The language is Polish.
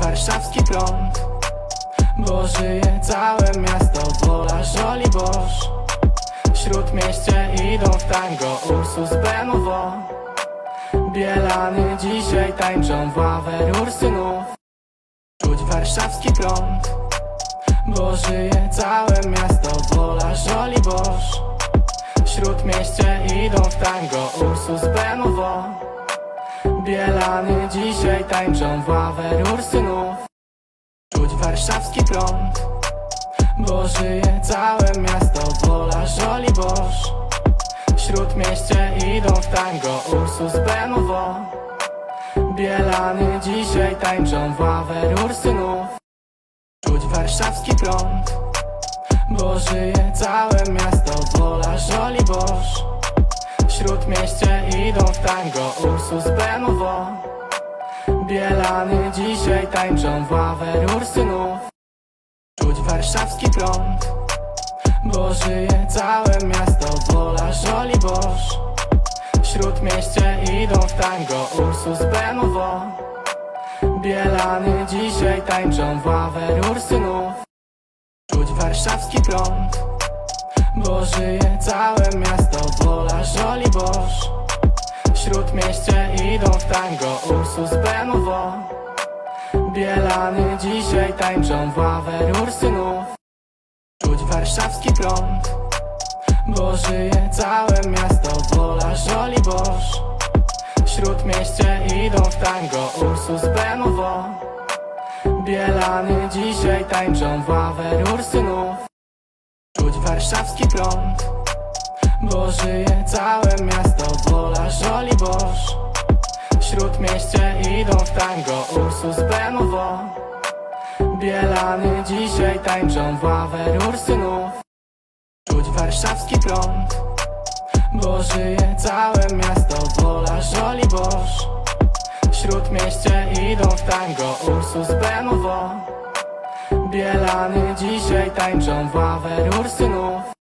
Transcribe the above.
warszawski prąd. Bo żyje całe miasto, wola żoli boż. W śródmieście idą w tango Ursus Bemowo. Bielany dzisiaj tańczą w ławę Ursynów Czuć warszawski prąd. Bo żyje całe miasto, wola żoli boż. W śródmieście idą w tango Ursus Bemowo Bielany dzisiaj tańczą w ławę Ursynów Czuć warszawski prąd Bo żyje całe miasto, wola żoli boż W śródmieście idą w tango. Ursus Bemowo Bielany dzisiaj tańczą w ławę Ursynów Czuć warszawski prąd Bo żyje całe miasto, wola żoli boż w śródmieście idą w tango Ursus Bemowo Bielany dzisiaj tańczą w ławę Ursynów Czuć warszawski prąd Bo żyje całe miasto, wola żoli boż. W śródmieście idą w tango Ursus Bemowo Bielany dzisiaj tańczą w ławę Ursynów Czuć warszawski prąd bo żyje całe miasto, wola żoli tango Ursus Bemowo. Bielany dzisiaj tańczą w ławę Ursynów Czuć warszawski prąd Bo żyje całe miasto, wola żoli boż W śródmieście idą w tango Ursus Bemowo. Bielany dzisiaj tańczą w ławę Ursynów Czuć warszawski prąd Bo żyje całe miasto, wola żoli boż W śródmieście idą w tango. Ursus Bemowo Bielany dzisiaj tańczą w ławę Ursynów Czuć warszawski prąd Bo żyje całe miasto, wola żoli boż. W śródmieście idą w tango. Ursus Bemowo Bielany dzisiaj tańczą w ławę Ursynów